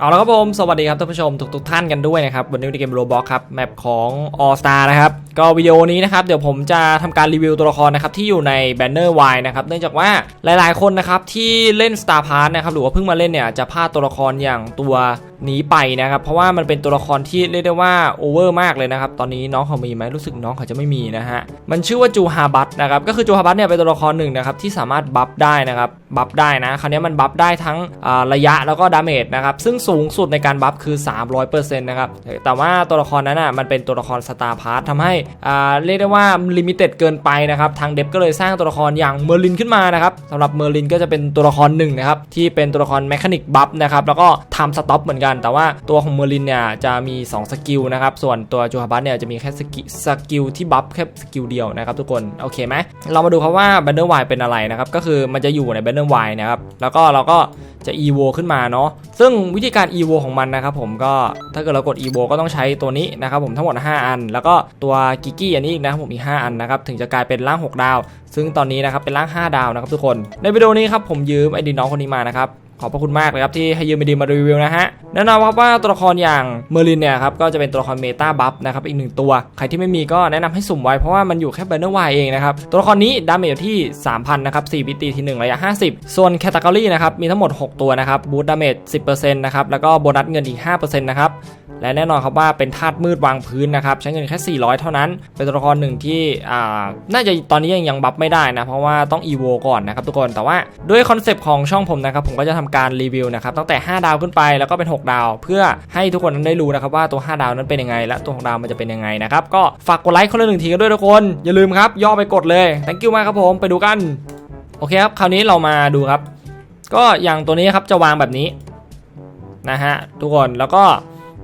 เอาละครับผม สวัสดีครับท่านผู้ชมทุกๆท่านกันด้วยนะครับ วันนี้ในเกมโรบอกครับ แมปของ All Star นะครับ ก็วิดีโอนี้นะครับ เดี๋ยวผมจะทำการรีวิวตัวละครนะครับ ที่อยู่ในแบนเนอร์ Y นะครับ เนื่องจากว่าหลายๆคนนะครับ ที่เล่น Star Pass นะครับ หรือว่าเพิ่งมาเล่นเนี่ย จะพลาดตัวละครอย่างตัว นี้ไปนะครับ เพราะว่ามันเป็นตัวละครที่เรียกได้ว่าโอเวอร์มากเลยนะครับ ตอนนี้น้องเขามีไหมรู้สึกน้องเขาจะไม่มีนะฮะ มันชื่อว่าจูฮาบัตนะครับ ก็คือจูฮาบัตเนี่ยเป็นตัวละครหนึ่งนะครับที่สามารถบัฟได้นะครับบัฟได้นะ คราวนี้มันบัฟได้ทั้งระยะแล้วก็ดาเมจนะครับ ซึ่งสูงสุดในการบัฟคือ 300%นะครับ แต่ว่าตัวละครนั้นอะมันเป็นตัวละครสตาร์พาร์ททำให้อ่าเรียกได้ว่าลิมิเต็ดเกินไปนะครับทางเดฟก็เลยสร้างตัวละครอย่างเมอร์ลินขึ้นมานะครับสำหรับเมอร์ลินก็จะเป็นตัวละครหนึ่งนะครับที่เป็นตัวละครแมคานิกบัฟนะครับแล้วก็ทำสต็อปเหมือนกันแต่ว่าตัวของเมอร์ลินเนี่ยจะมี 2 สกิลนะครับ ส่วนตัวจูฮาบัสเนี่ยจะมีแค่สกิสกิลที่บัฟแค่สกิลเดียวนะครับทุกคนโอเคไหมเรามาดูครับว่า Banner Y เป็นอะไรนะครับก็คือมันจะอยู่ใน Banner Y นะครับแล้วก็เราก็จะ EVO ขึ้นมาเนาะซึ่งวิธีการ EVO ของมันนะครับผมก็ถ้าเกิดเรากด EVO ก็ต้องใช้ตัวนี้นะครับผมทั้งหมด 5 อัน แล้วก็ตัวกิกกี้อันนี้อีกนะครับผมอีก 5 อันนะครับถึงจะกลายเป็นร่าง 6 ดาว ซึ่งตอนนี้นะครับเป็นร่าง 5 ดาวนะครับทุกคนในวิดีโอนี้ครับผมยืมไอดีน้องคนนี้มานะครับ ขอบพระคุณมากเลยครับที่ให้ยืมไอดีมารีวิวนะฮะแน่นอนครับว่าตัวละครอย่างเมอร์ลินเนี่ยครับก็จะเป็นตัวละครเมตาบัฟนะครับอีกหนึ่งตัว ใครที่ไม่มีก็แนะนำให้สุ่มไว้เพราะว่ามันอยู่แค่เบนเนอร์ไวเองนะครับตัวละครนี้ดาเมจอยู่ที่ 3,000นะครับ4วิตีที่1ระยะ 50 ส่วนแคตตากรีนะครับมีทั้งหมด 6 ตัวนะครับบูตดาเมจ10%นะครับแล้วก็โบนัสเงินอีก5%นะครับ และแน่นอนครับว่าเป็นธาตุมืดวางพื้นนะครับใช้เงินแค่ 400 เท่านั้น เป็นตัวละครหนึ่งที่อ่าน่าจะตอนนี้ยังยังบัฟไม่ได้นะ เพราะว่าต้องอีโวก่อนนะครับทุกคนแต่ว่าด้วยคอนเซปต์ของช่องผมนะครับผมก็จะทำการรีวิวนะครับตั้งแต่ 5 ดาวขึ้นไปแล้วก็เป็น 6 ดาว เพื่อให้ทุกคนนั้นได้รู้นะครับว่าตัว 5 ดาวนั้นเป็นยังไง และตัว6ดาวมันจะเป็นยังไงนะครับก็ฝากกดไลค์คนละหนึ่งทีกันด้วยทุกคนอย่าลืมครับย่อไปกดเลย thank you มากครับผมไปดูกันโอเคครับคราวนี้เรามาดูครับ ก็อย่างตัวนี้ครับจะวางแบบนี้นะฮะทุกคนแล้วก็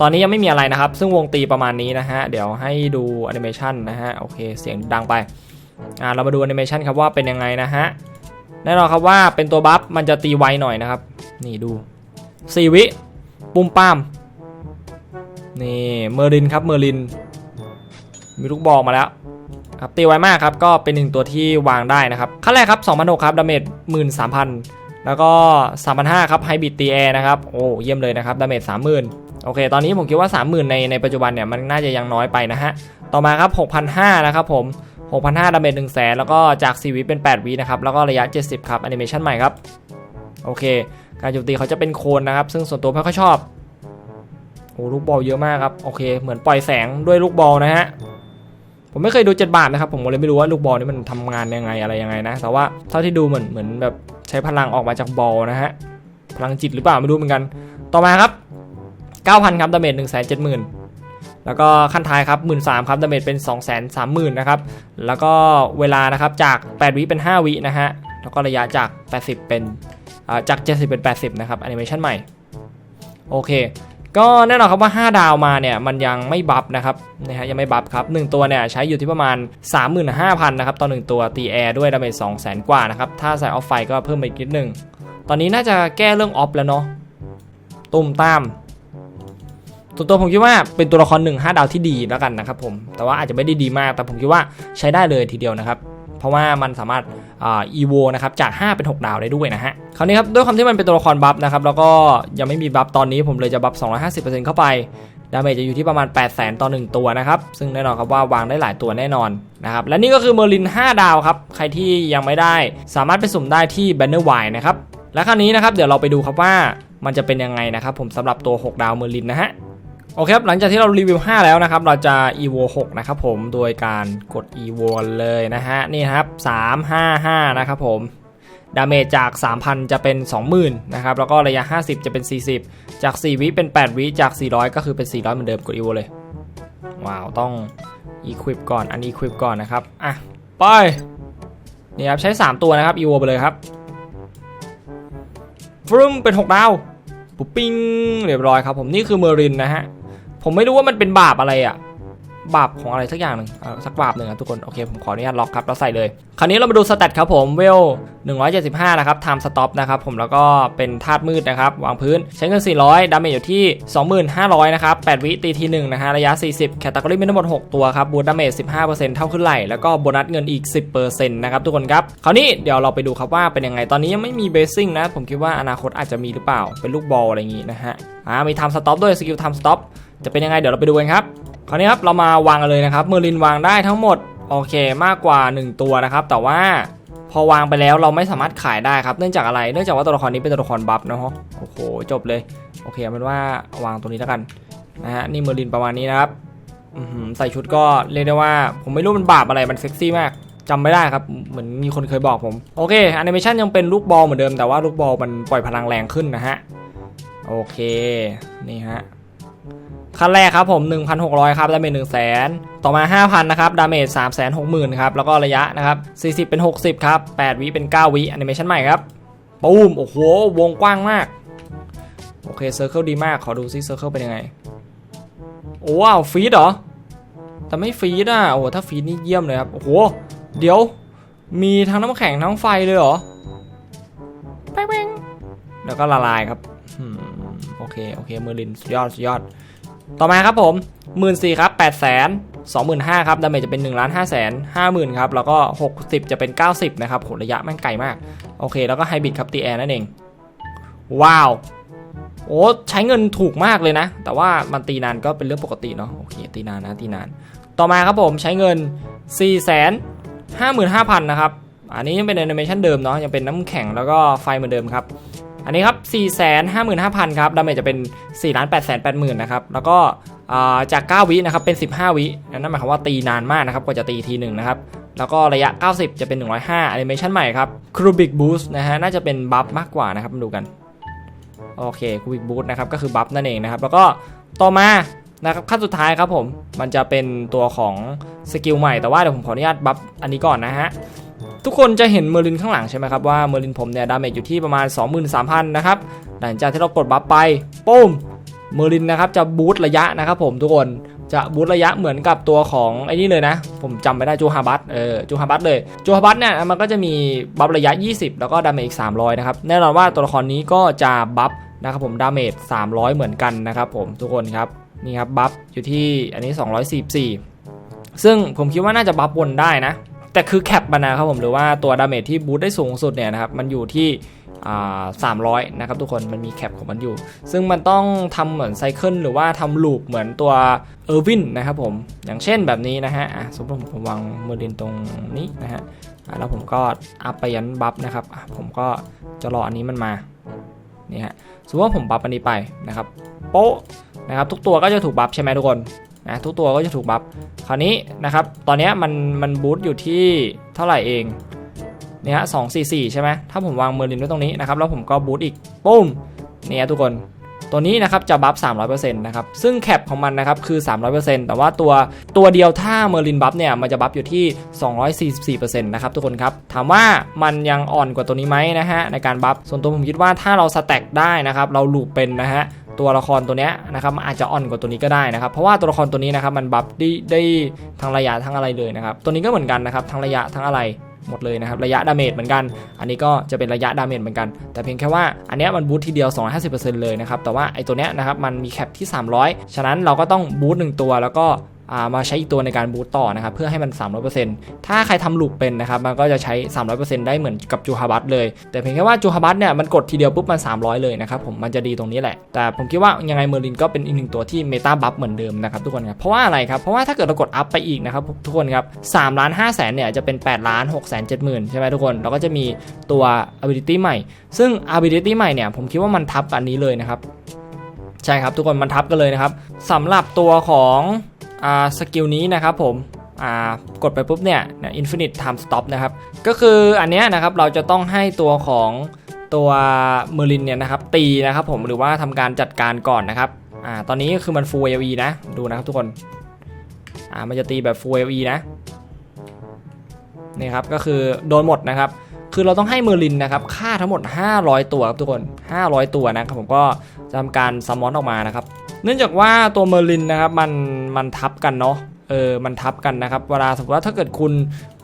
ตอนนี้ยังไม่มีอะไรนะครับ ซึ่งวงตีประมาณนี้นะฮะ เดี๋ยวให้ดูแอนิเมชันนะฮะ โอเค เสียงดังไป อ่า เรามาดูแอนิเมชันครับว่าเป็นยังไงนะฮะ แน่นอนครับว่าเป็นตัวบัฟ มันจะตีไวหน่อยนะครับ นี่ดูสี่วิ ปุ่มป้าม นี่ เมอร์ลินครับ เมอร์ลิน มีลูกบอลมาแล้วครับตีไวมากครับ ก็เป็นหนึ่งตัวที่วางได้นะครับ ขั้นแรกครับ2,006ครับ ดาเมจ13,000 แล้วก็3,500ครับ ไฮบิดตีแอร์นะครับ โอ้ เยี่ยมเลยนะครับ ดาเมจ30,000 โอเค ตอนนี้ผมคิดว่า 30,000 ในในปัจจุบันเนี่ยมันน่าจะยังน้อยไปนะฮะ ต่อมาครับ 6,500 นะครับผม 6,500ดาเมจ1 0 0 0 0แล้วก็จาก 4 วิเป็น 8 วินะครับ แล้วก็ระยะ 70 ครับแอนิเมชันใหม่ครับ โอเค การโจมตีเขาจะเป็นโคนนะครับ ซึ่งส่วนตัวไม่ค่อยชอบโอ้ลูกบอลเยอะมากครับ โอเค เหมือนปล่อยแสงด้วยลูกบอลนะฮะ ผมไม่เคยดู7บาทนะครับ ผมก็เลยไม่รู้ว่าลูกบอลนี่มันทำงานยังไงอะไรยังไงนะ แต่ว่าเท่าที่ดูเหมือนเหมือนแบบใช้พลังออกมาจากบอลนะฮะ พลังจิตหรือเปล่าไม่รู้เหมือนกัน ต่อมาครับ 9,000 ครับดาเมจ1 7 0 0 0 0 แล้วก็ขั้นท้ายครับ 13,000 ครับดาเมจเป็น 230,000 นะครับ แล้วก็เวลานะครับจาก 8 วิเป็น 5 วินะฮะ แล้วก็ระยะจาก 80 เป็นจาก 70 เป็น 80 นะครับแอนิเมชันใหม่ โอเค ก็แน่นอนครับว่า 5 ดาวมาเนี่ย มันยังไม่บัฟนะครับนะฮะยังไม่บัฟครับ 1 ตัวเนี่ยใช้อยู่ที่ประมาณ 35,000 นะครับต่อ1ตัวตีแอร์ด้วยดาเมจ200,000 กว่านะครับ ถ้าใส่ออฟไฟก็เพิ่มไปอีกนิดนึง ตอนนี้น่าจะแก้เรื่องออฟแล้วเนาะตุ่มตาม ตัวตัวผมคิดว่าเป็นตัวละครหนึ่ง5ดาวที่ดีแล้วกันนะครับผมแต่ว่าอาจจะไม่ได้ดีมากแต่ผมคิดว่าใช้ได้เลยทีเดียวนะครับเพราะว่ามันสามารถอ่า EVO นะครับจาก 5 เป็น 6 ดาวได้ด้วยนะฮะคราวนี้ครับด้วยความที่มันเป็นตัวละครบัฟนะครับแล้วก็ยังไม่มีบัฟตอนนี้ผมเลยจะบัฟ 250%เข้าไปดาเมจจะอยู่ที่ประมาณ 8 0 0 0 0 0 ต่อ 1 ตัวนะครับ ซึ่งแน่นอนครับว่าวางได้หลายตัวแน่นอนนะครับ และนี่ก็คือเมอร์ลิน 5 ดาวครับ ใครที่ยังไม่ได้สามารถไปสุ่มได้ที่ Banner Y นะครับ และคราวนี้นะครับเดี๋ยวเราไปดูครับว่ามันจะเป็นยังไงนะครับผมสำหรับตัว 6 ดาวเมอร์ลินนะฮะ โอเคครับ หลังจากที่เรารีวิว 5 แล้วนะครับ เราจะ evo 6 นะครับผม โดยการกด evo เลยนะฮะ นี่ครับ 355 นะครับผม ดาเมจจาก 3,000 จะเป็น 20,000 นะครับ แล้วก็ระยะ 50 จะเป็น 40 จาก 4 วิเป็น 8 วิ จาก 400 ก็คือเป็น 400 เหมือนเดิม กด evo เลย ว้าว ต้อง equip ก่อน อัน equip ก่อนนะครับ อะ ไป นี่ครับ ใช้ 3 ตัวนะครับ evo ไปเลยครับฟรึมเป็น 6 ดาว ปุ๊บปิ้ง เรียบร้อยครับผม นี่คือเมอรินนะฮะ ผมไม่รู้ว่ามันเป็นบาปอะไรอะบาปของอะไรสักอย่างหนึ่งสักบาปหนึ่งอะทุกคน โอเค ผมขออนุญาตล็อกครับ แล้วใส่เลย คราวนี้เรามาดูสเตตครับผม เวล 175 นะครับ time stop นะครับผม แล้วก็เป็นธาตุมืดนะครับ วางพื้น ใช้เงิน 400 ดาเมจอยู่ที่ 2500 นะครับ 8 วิตีทีหนึ่งนะฮะ ระยะ 40 แคตตากรีมีทั้งหมด 6 ตัวครับ บูทดาเมจ 15%เท่าขึ้นไหล แล้วก็โบนัสเงินอีก 10%นะครับทุกคนครับ คราวนี้เดี๋ยวเราไปดูครับว่าเป็นยังไง ตอนนี้ยังไม่มีเบสซิ่งนะ ผมคิดว่าอนาคตอาจจะมีหรือเปล่า เป็นลูกบอลอะไรอย่างงี้นะฮะ อ่า มี time stop ด้วย สกิล time stop จะเป็นยังไงเดี๋ยวเราไปดูกันครับคราวนี้ครับเรามาวางกันเลยนะครับเมอร์ลินวางได้ทั้งหมดโอเคมากกว่า 1 ตัวนะครับ แต่ว่าพอวางไปแล้วเราไม่สามารถขายได้ครับเนื่องจากอะไรเนื่องจากว่าตัวละครนี้เป็นตัวละครบัฟนะฮะโอ้โหจบเลยโอเคเอาเป็นว่าวางตรงนี้แล้วกันนะฮะนี่เมอร์ลินประมาณนี้นะครับใส่ชุดก็เรียกได้ว่า ผมไม่รู้มันบาปอะไรมันเซ็กซี่มากจำไม่ได้ครับเหมือนมีคนเคยบอกผมโอเคแอนิเมชันยังเป็นลูกบอลเหมือนเดิมแต่ว่าลูกบอลมันปล่อยพลังแรงขึ้นนะฮะโอเคนี่ฮะ ขั้นแรกครับผม 1,600 ครับ ดาเมจ1 0 0 0 0แต่อมา 5,000 นะครับ ดาเมจ3 6 0 0 0 0 ครับ แล้วก็ระยะนะครับ 40 เป็น 60 ครับ 8 วิเป็น 9 วิแอนิเมชันใหม่ครับปูมโอ้โห วงกว้างมาก โอเคเซอร์เคิลดีมาก ขอดูซิเซอร์เคิลเป็นยังไง โอ้ว้าว ฟีดเหรอ แต่ไม่ฟีดอะ โอ้โหถ้าฟีดนี่เยี่ยมเลยครับ โอ้โห เดี๋ยว มีทั้งน้ำแข็งทั้งไฟเลยเหรอแป้งแล้วก็ละลายครับโอเค โอเค เมอร์ลินสุดยอด สุดยอด ต่อมาครับผม1 4ื่นครับ8 0 0 0 0 0 25,000ครับดาเมจจะเป็น1นึ่งล้านห้าแสนห้าหมื่นครับ แล้วก็60จะเป็น90นะครับโหระยะแม่งไกลมาก โอเค แล้วก็ไฮบริดครับตีแอร์นั่นเอง ว้าว โอ้ใช้เงินถูกมากเลยนะ แต่ว่ามันตีนานก็เป็นเรื่องปกติเนาะ โอเค ตีนานนะตีนาน ต่อมาครับผมใช้เงิน4 5 5 0 0 0นะครับ อันนี้ยังเป็นแอนิเมชันเดิมเนาะ ยังเป็นน้ำแข็งแล้วก็ไฟเหมือนเดิมครับ อันนี้ครับ 455,000 ครับ ดาเมจจะเป็น 4 8 8 0 0 0 นะครับ แล้วก็จาก 9 วินะครับ เป็น 15 วิ นั่นหมายความว่าตีนานมากนะครับ กว่าจะตีทีหนึ่งนะครับ แล้วก็ระยะ 90 จะเป็น 105แอนิเมชันใหม่ครับ c r u b i c Boost นะฮะ น่าจะเป็นบัฟมากกว่านะครับ มาดูกัน โอเค c r u b i c Boost นะครับ ก็คือบัฟนั่นเองนะครับ แล้วก็ต่อมานะครับขั้นสุดท้ายครับผม มันจะเป็นตัวของสกิลใหม่ แต่ว่าเดี๋ยวผมขออนุญาตบัฟอันนี้ก่อนนะฮะ ทุกคนจะเห็นเมอร์ลินข้างหลังใช่ไหมครับว่าเมอร์ลินผมเนี่ยดาเมจอยู่ที่ประมาณ 23,000 นะครับหลังจากที่เรากดบัฟไปปุ้มเมอร์ลินนะครับจะบูตระยะนะครับผมทุกคนจะบูตระยะเหมือนกับตัวของไอ้นี่เลยนะ ผมจำไม่ได้จูฮาบัตเออจูฮาบัตเลยจูฮาบัตเนี่ยมันก็จะมีบัฟระยะ 20 แล้วก็ดาเมจอีก 300 นะครับ แน่นอนว่าตัวละครนี้ก็จะบัฟนะครับผมดาเมจ300 เหมือนกันนะครับผมทุกคนครับนี่ครับบัฟอยู่ที่อันนี้ 244 ซึ่งผมคิดว่าน่าจะบัฟวนได้นะ แต่คือแคปมันนะครับผมหรือว่าตัวดาเมจที่บูตได้สูงสุดเนี่ยนะครับมันอยู่ที่300นะครับทุกคนมันมีแคปของมันอยู่ ซึ่งมันต้องทำเหมือนไซเคิลหรือว่าทำลูปเหมือนตัวเออร์วินนะครับผม อย่างเช่นแบบนี้นะฮะอะสมมติผมผมวางเมอร์ดินตรงนี้นะฮะแล้วผมก็อัพไปยันบัฟนะครับผมก็จะรออันนี้มันมานี่ฮะสมมติว่าผมบัฟอันนี้ไปนะครับโป๊ะนะครับทุกตัวก็จะถูกบัฟใช่ไหมทุกคน นะทุกตัวก็จะถูกบัฟคราวนี้นะครับ ตอนนี้มันมันบูตอยู่ที่เท่าไหร่เองเนี่ยฮะสองสี่สี่ใช่ไหมถ้าผมวางเมอร์ลินไว้ตรงนี้นะครับ แล้วผมก็บูตอีกปุ้มเนี่ยทุกคนตัวนี้นะครับจะบัฟ 300%นะครับ ซึ่งแคปของมันนะครับคือ 300%แต่ว่าตัวตัวเดียวถ้าเมอร์ลินบัฟเนี่ยมันจะบัฟอยู่ที่ 244%นะครับทุกคนครับ ถามว่ามันยังอ่อนกว่าตัวนี้ไหมนะฮะในการบัฟ ส่วนตัวผมคิดว่าถ้าเราสแต็กได้นะครับเราลูปเป็นนะฮะ ตัวละครตัวเนี้ยนะครับอาจจะอ่อนกว่าตัวนี้ก็ได้นะครับ เพราะว่าตัวละครตัวนี้นะครับมันบัฟได้ได้ทั้งระยะทั้งอะไรเลยนะครับ ตัวนี้ก็เหมือนกันนะครับทั้งระยะทั้งอะไรหมดเลยนะครับระยะดาเมจเหมือนกัน อันนี้ก็จะเป็นระยะดาเมจเหมือนกัน แต่เพียงแค่ว่าอันนี้มันบูททีเดียว 250%เลยนะครับ แต่ว่าไอ้ตัวเนี้ยนะครับมันมีแคปที่ 300 ฉะนั้นเราก็ต้องบูทหนึ่งตัวแล้วก็ มาใช้อีกตัวในการบูตต่อนะครับเพื่อให้มัน 300%ถ้าใครทำลูปเป็นนะครับมันก็จะใช้ 300%ได้เหมือนกับจูฮาบัตเลย แต่เพียงแค่ว่าจูฮาบัตเนี่ยมันกดทีเดียวปุ๊บมัน 300 เลยนะครับผมมันจะดีตรงนี้แหละ แต่ผมคิดว่ายังไงเมอร์ลินก็เป็นอีกหนึ่งตัวที่เมตาบัฟเหมือนเดิมนะครับทุกคนครับเพราะว่าอะไรครับเพราะว่าถ้าเกิดเรากดอัพไปอีกนะครับทุกคนครับ3ล้าน5แสนเนี่ยจะเป็น8ล้าน6แสน7หมื่นใช่ไหมทุกคนแล้วก็จะมีตัว ability ใหม่ ซึ่ง ability ใหม่เนี่ยผมคิดว่ามันทับอันนี้เลยนะครับใช่ครับทุกคนมันทับกันเลยนะครับสำหรับตัวของอ่า สกิลนี้นะครับผมกดไปปุ๊บเนี่ย infinite time stop นะครับ ก็คืออันเนี้ยนะครับเราจะต้องให้ตัวของตัวเมอร์ลินเนี่ยนะครับตีนะครับผมหรือว่าทำการจัดการก่อนนะครับอตอนนี้คือมัน full AOE นะดูนะครับทุกคนมันจะตีแบบ full AOE นะนี่ครับก็คือโดนหมดนะครับ คือเราต้องให้เมอร์ลินนะครับค่าทั้งหมด 500 ตัวครับทุกคน 500 ตัวนะครับผมก็จะทำการซัมมอนออกมานะครับ เนื่องจากว่าตัวเมอร์ลินนะครับมันมันทับกันเนาะเออมันทับกันนะครับเวลาสมมติว่าถ้าเกิดคุณ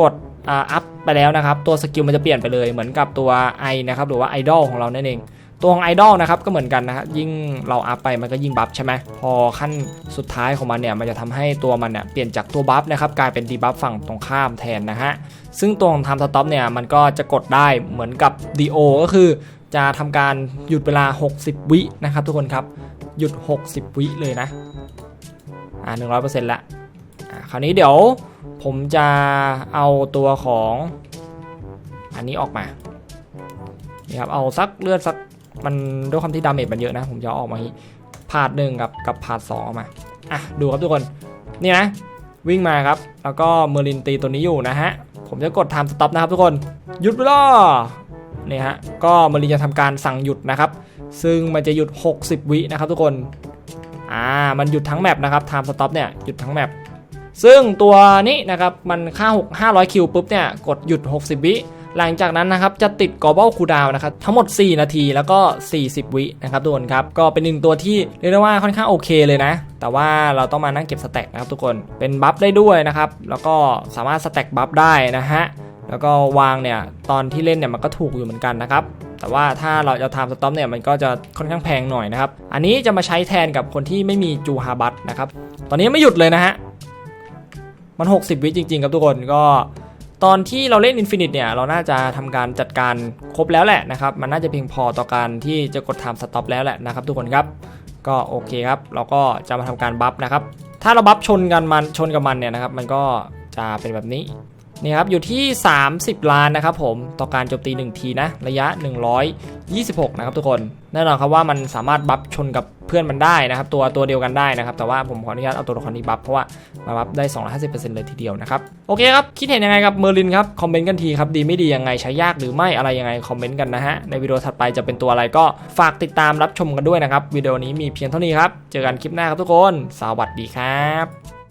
กดอัพไปแล้วนะครับ ตัวสกิลมันจะเปลี่ยนไปเลยเหมือนกับตัวไอนะครับหรือว่าไอดอลของเรานั่นเอง ตัวของไอดอลนะครับก็เหมือนกันนะครับยิ่งเราอัพไปมันก็ยิ่งบัฟใช่ไหมพอขั้นสุดท้ายของมันเนี่ยมันจะทำให้ตัวมันเนี่ยเปลี่ยนจากตัวบัฟนะครับกลายเป็นดีบัฟฝั่งตรงข้ามแทนนะฮะซึ่งตัวของ Time Stop เนี่ยมันก็จะกดได้เหมือนกับ DO ก็คือ จะทำการหยุดเวลา 60 วินะครับทุกคนครับ หยุด 60 วิเลยนะ อ่า 100%ละอ่าคราวนี้เดี๋ยวผมจะเอาตัวของ อันนี้ออกมา นี่ครับ เอาสักเลือดสักมันด้วยความที่ดาเมจมันเยอะนะ ผมจะออกมาที่พาดหนึ่งกับกับพาดสองออกมา อะ ดูครับทุกคน นี่นะ วิ่งมาครับ แล้วก็เมอร์ลินตีตัวนี้อยู่นะฮะ ผมจะกด time stop นะครับทุกคน หยุดเวลา นี่ฮะก็มอร์ลินจะทำการสั่งหยุดนะครับ ซึ่งมันจะหยุด 60 วินะครับทุกคนอ่ามันหยุดทั้งแมปนะครับ time stop เนี่ยหยุดทั้งแมปซึ่งตัวนี้นะครับมันค่า6 500คิวปุ๊บเนี่ยกดหยุด 60 วิหลังจากนั้นนะครับจะติด global cooldown นะครับทั้งหมด 4 นาทีแล้วก็ 40 วินะครับทุกคนครับก็เป็นหนึ่งตัวที่เรียกได้ว่าค่อนข้างโอเคเลยนะ แต่ว่าเราต้องมานั่งเก็บสแต็กนะครับทุกคนเป็นบัฟได้ด้วยนะครับแล้วก็สามารถสแต็กบัฟได้นะฮะ แล้วก็วางเนี่ยตอนที่เล่นเนี่ยมันก็ถูกอยู่เหมือนกันนะครับแต่ว่าถ้าเราจะทำสต็อปเนี่ยมันก็จะค่อนข้างแพงหน่อยนะครับ อันนี้จะมาใช้แทนกับคนที่ไม่มีจูฮาบัตนะครับ ตอนนี้ไม่หยุดเลยนะฮะ มัน 60 วิจริง ๆ ครับทุกคนก็ตอนที่เราเล่น Infinite เนี่ยเราน่าจะทำการจัดการครบแล้วแหละนะครับ มันน่าจะเพียงพอต่อการที่จะกด Time Stop แล้วแหละนะครับทุกคนครับ ก็โอเคครับ เราก็จะมาทำการบัฟนะครับ ถ้าเราบัฟชนกันมันชนกับมันเนี่ยนะครับ มันก็จะเป็นแบบนี้ นี่ครับอยู่ที่ 30 ล้านนะครับผมต่อการโจมตี 1 ทีนะ ระยะ 126 นะครับทุกคน แน่นอนครับว่ามันสามารถบัฟชนกับเพื่อนมันได้นะครับ ตัวตัวเดียวกันได้นะครับ แต่ว่าผมขออนุญาตเอาตัวละครนี้บัฟเพราะว่ามาบัฟได้ 250%เลยทีเดียวนะครับ โอเคครับ คิดเห็นยังไงกับเมอร์ลินครับ คอมเมนต์กันทีครับ ดีไม่ดียังไงใช้ยากหรือไม่อะไรยังไงคอมเมนต์กันนะฮะในวิดีโอถัดไปจะเป็นตัวอะไรก็ฝากติดตามรับชมกันด้วยนะครับวิดีโอนี้มีเพียงเท่านี้ครับเจอกันคลิปหน้าครับทุกคน สวัสดีครับ